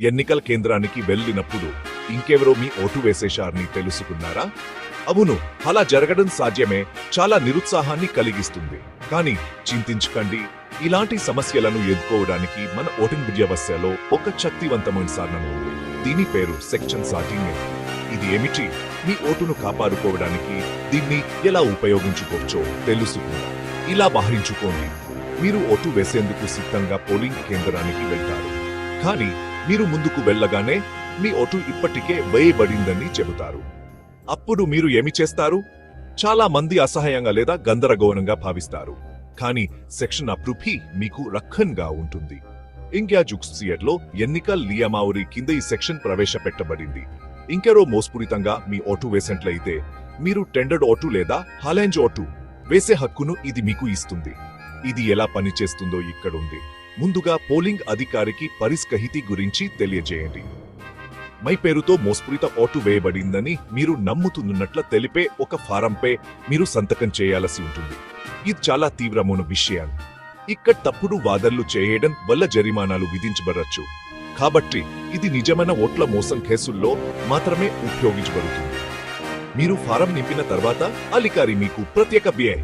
ఎన్నికల కేంద్రానికి వెళ్ళినప్పుడు ఇంకెవరో మీ ఓటు వేసేశారని తెలుసుకున్నారా? అవును అలా జరగడం సాధ్యమే. చాలా నిరుత్సాహాన్ని కలిగిస్తుంది. కానీ చింతించకండి. ఇలాంటి సమస్యలను ఎదుర్కోవడానికి మన ఓటింగ్ వ్యవస్థలో ఒక శక్తివంతమైన సాధనం ఉంది. దీని పేరు సెక్షన్ సాటింగ్ ఇది ఏమిటి? మీ ఓటును కాపాడుకోవడానికి దీన్ని ఎలా ఉపయోగించుకోవచ్చో తెలుసుకుందాం. ఇలా బహరించుకోండి మీరు ఓటు వేసేందుకు సిద్ధంగా పోలింగ్ కేంద్రానికి వెళ్తారు. కానీ మీరు ముందుకు వెళ్ళగానే మీ ఓటు ఇప్పటికే వేయబడిందని చెబుతారు. అప్పుడు మీరు ఏమి చేస్తారు? చాలా మంది అసహాయంగా లేదా గందరగోళంగా భావిస్తారు. కానీ సెక్షన్ అప్రూఫీ మీకు రక్షణగా ఉంటుంది. ఇండియా జుక్సియట్లో ఎన్నికల నియమావళి కింద ఈ సెక్షన్ ప్రవేశపెట్టబడింది. ఇంకెరో మోస్పూరితంగా మీ ఓటు వేసినట్లయితే మీరు టెండర్డ్ ఓటు లేదా హాలెంజ్ ఓటు వేసే హక్కును ఇది మీకు ఇస్తుంది. ఇది ఎలా పనిచేస్తుందో ఇక్కడుంది. ముందుగా పోలింగ్ అధికారికి పరిస్కహితి గురించి తెలియజేయండి. మై పేరుతో మోసపూరిత ఓటు వేయబడిందని మీరు నమ్ముతున్నట్ల తెలిపే ఒక ఫారంపై మీరు సంతకం చేయాల్సి ఉంటుంది. ఇది చాలా తీవ్రమైన విషయం. ఇక్కడ తప్పుడు వాదనలు చేయడం వల్ల జరిమానాలు విధించబడచ్చు. కాబట్టి ఇది నిజమైన ఓట్ల మోసం కేసుల్లో మాత్రమే ఉపయోగించబడుతుంది. మీరు ఫారం నింపిన తర్వాత అధికారి మీకు ప్రత్యేక బిఏ